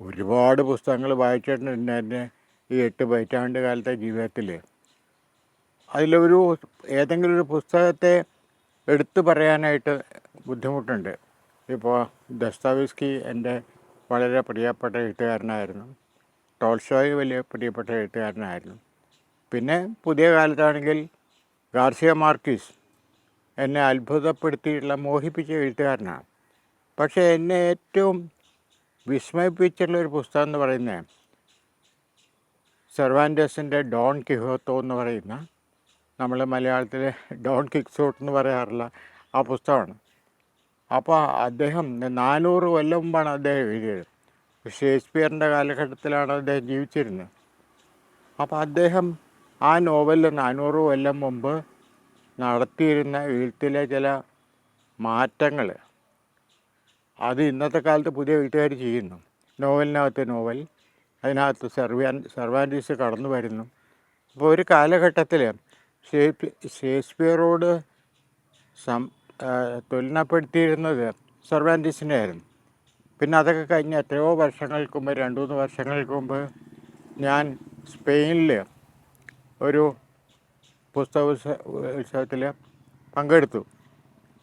ഒരുപാട് പുസ്തകങ്ങൾ വായിച്ചിട്ടുണ്ട് എന്റെ ഈ എട്ട് പതിറ്റാണ്ട് കാലത്തെ ജീവിതത്തിൽ അതിലൊരു ഏതെങ്കിലും ഒരു പുസ്തകത്തെ എടുത്തു പറയാനായിട്ട് ബുദ്ധിമുട്ടുണ്ട്. ഇപ്പോൾ ദസ്താവിസ്കി എന്റെ വളരെ പ്രിയപ്പെട്ട എഴുത്തുകാരനായിരുന്നു. ടോൾഷോയ് വലിയ പ്രിയപ്പെട്ട എഴുത്തുകാരനായിരുന്നു. പിന്നെ പുതിയ കാലത്താണെങ്കിൽ ഗാർസിയ മാർക്കിസ് എന്നെ അത്ഭുതപ്പെടുത്തിയിട്ടുള്ള മോഹിപ്പിച്ച എഴുത്തുകാരനാണ്. പക്ഷേ എന്നെ ഏറ്റവും വിസ്മയിപ്പിച്ചിട്ടുള്ള ഒരു പുസ്തകം എന്ന് പറയുന്നത് സെർവാൻഡേഴ്സിന്റെ ഡോൺ കിഹോത്തോ എന്ന് പറയുന്ന നമ്മൾ മലയാളത്തിൽ ഡോൺ കിക്സോട്ട് എന്ന് പറയാറുള്ള ആ പുസ്തകമാണ്. അപ്പോൾ അദ്ദേഹം നാനൂറ് കൊല്ലം മുമ്പാണ് അദ്ദേഹം എഴുതിയത്. ഷേക്സ്പിയറിന്റെ കാലഘട്ടത്തിലാണ് അദ്ദേഹം ജീവിച്ചിരുന്നത്. അപ്പോൾ അദ്ദേഹം ആ നോവലിൽ നാനൂറ് കൊല്ലം മുമ്പ് നടത്തിയിരുന്ന എഴുത്തിലെ ചില മാറ്റങ്ങൾ അത് ഇന്നത്തെ കാലത്ത് പുതിയ എഴുത്തുകാർ ചെയ്യുന്നു. നോവലിനകത്ത് നോവൽ അതിനകത്ത് സെർവാൻ സെർവാന്റീസ് കടന്നു വരുന്നു. അപ്പോൾ ഒരു കാലഘട്ടത്തിൽ ഷേക്സ്പിയറോട് സം തുലനപ്പെടുത്തിയിരുന്നത് സർവാന്റീസിനെ ആയിരുന്നു പിന്നെ അതൊക്കെ കഴിഞ്ഞ് എത്രയോ വർഷങ്ങൾക്ക് മുമ്പ് രണ്ട് മൂന്ന് വർഷങ്ങൾക്ക് മുമ്പ് ഞാൻ സ്പെയിനിൽ ഒരു പുസ്തക ഉത്സ ഉത്സവത്തിൽ പങ്കെടുത്തു.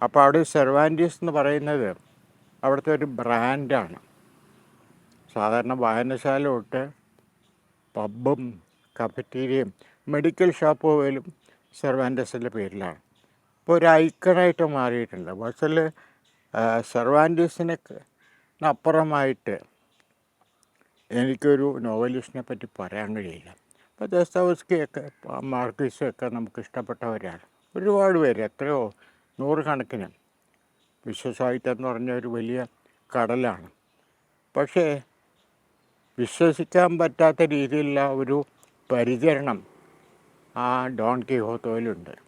അപ്പോൾ അവിടെ സെർവാന്റീസ് എന്ന് പറയുന്നത് അവിടുത്തെ ഒരു ബ്രാൻഡാണ്. സാധാരണ വായനശാല തൊട്ട് പബ്ബും കഫറ്റീരിയയും മെഡിക്കൽ ഷോപ്പ് പോലും സെർവാന്റസിന്റെ പേരിലാണ്. ഇപ്പോൾ ഒരു ഐക്കണായിട്ട് മാറിയിട്ടുണ്ട്. പക്ഷേ സെർവാന്റീസിന് അപ്പുറമായിട്ട് എനിക്കൊരു നോവലിസ്റ്റിനെ പറ്റി പറയാൻ കഴിയില്ല. ഇപ്പോൾ ദസ്താവസ്കിയൊക്കെ മാർക്കിസൊക്കെ നമുക്ക് ഇഷ്ടപ്പെട്ടവരാണ് ഒരുപാട് പേര് എത്രയോ നൂറുകണക്കിന് വിശ്വസാഹിത്യം എന്ന് പറഞ്ഞ ഒരു വലിയ കടലാണ്. പക്ഷേ വിശ്വസിക്കാൻ പറ്റാത്ത രീതിയിലുള്ള ഒരു പരിചരണം ആ ഡോൺ കിഹോത്തോയിലുണ്ട്.